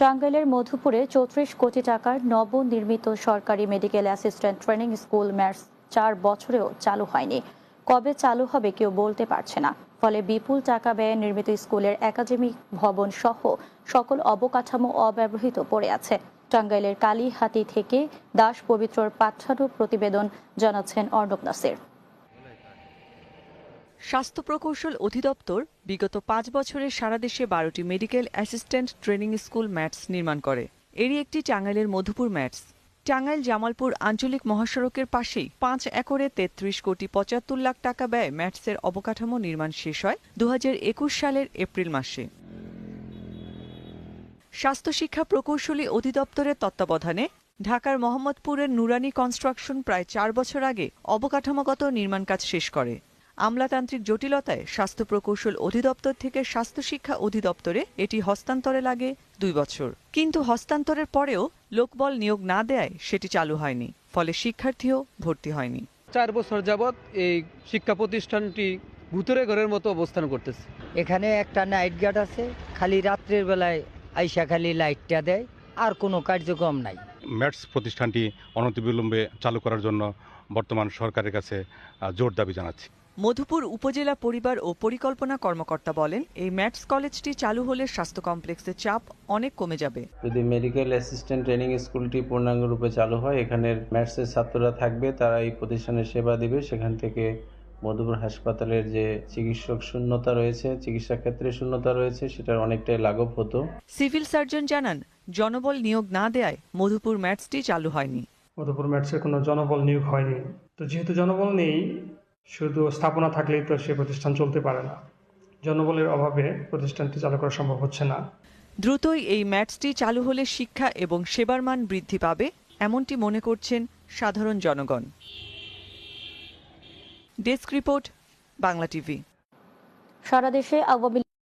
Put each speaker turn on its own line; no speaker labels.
টাঙ্গাইলের মধুপুরে চৌত্রিশ কোটি টাকার নবনির্মিত সরকারি medical assistant training school MATS চার বছরেও চালু হয়নি। কবে চালু হবে কেউ বলতে পারছে না। ফলে বিপুল টাকা ব্যয়ে নির্মিত স্কুলের একাডেমিক ভবন সহ সকল অবকাঠামো অব্যবহৃত পড়ে আছে। টাঙ্গাইলের কালীহাতি থেকে দাস পবিত্রর পাঠানো প্রতিবেদন জানাচ্ছেন অর্ণব নাসির।
স্বাস্থ্য প্রকৌশল অধিদপ্তর বিগত পাঁচ বছরে সারা দেশে বারোটি medical assistant training school MATS নির্মাণ করে। এরই একটি টাঙ্গাইলের মধুপুর ম্যাটস। টাঙ্গাইল জামালপুর আঞ্চলিক মহাসড়কের পাশেই পাঁচ একরে তেত্রিশ কোটি পঁচাত্তর লাখ টাকা ব্যয় ম্যাটসের অবকাঠামো নির্মাণ শেষ হয় দু হাজার একুশ সালের এপ্রিল মাসে। স্বাস্থ্য শিক্ষা প্রকৌশলী অধিদপ্তরের তত্ত্বাবধানে ঢাকার মোহাম্মদপুরের নুরানি কনস্ট্রাকশন প্রায় চার বছর আগে অবকাঠামোগত নির্মাণ কাজ শেষ করে। আমলাতান্ত্রিক জটিলতায় স্বাস্থ্য প্রকৌশল অধিদপ্তর থেকে স্বাস্থ্য শিক্ষা অধিদপ্তরে এটি হস্তান্তরে লাগে দুই বছর। কিন্তু হস্তান্তরের পরেও লোকবল নিয়োগ না দেয় সেটি চালু হয়নি ফলে শিক্ষার্থীও ভর্তি হয়নি।
চার বছর যাবৎ এই শিক্ষা প্রতিষ্ঠানটি ভূতরে ঘরের মতো অবস্থান করতেছে।
এখানে একটা নাইট গার্ড আছে খালি রাত্রের বেলায় আইসা খালি লাইটটা দেয় আর কোনো কার্যক্রম নাই।
ম্যাটস প্রতিষ্ঠানটি অনতিবিলম্বে চালু করার জন্য বর্তমান সরকারের কাছে জোর দাবি জানাচ্ছি।
মধুপুর উপজেলা পরিবার ও পরিকল্পনা কর্মকর্তা বলেন এই ম্যাটস কলেজটি চালু হলে স্বাস্থ্য কমপ্লেক্সের চাপ অনেক কমে যাবে।
যদি মেডিকেল অ্যাসিস্ট্যান্ট ট্রেনিং স্কুলটি পূর্ণাঙ্গ রূপে চালু হয় এখানের ম্যাটসের ছাত্ররা থাকবে তারা এই প্রতিষ্ঠানের সেবা দিবে। সেখান থেকে মধুপুর হাসপাতালের যে চিকিৎসক শূন্যতা রয়েছে চিকিৎসা ক্ষেত্রে শূন্যতা রয়েছে সেটার অনেকটাই লাঘব হতো।
সিভিল সার্জন জানান জনবল নিয়োগ না দেয়ায় মধুপুর ম্যাটসটি চালু হয়নি।
মধুপুর ম্যাটসের কোনো জনবল নিয়োগ হয়নি। তো যেহেতু জনবল নেই শুধু স্থাপনা থাকলেই তো সে প্রতিষ্ঠান চলতে পারে না। জনবলের অভাবে প্রতিষ্ঠানটি চালু করা সম্ভব হচ্ছে না।
দ্রুতই এই ম্যাচটি চালু হলে শিক্ষা এবং সেবার মান বৃদ্ধি পাবে এমনটি মনে করছেন সাধারণ জনগণ। Desk report Bangla TV.
সারা দেশে আওয়ামী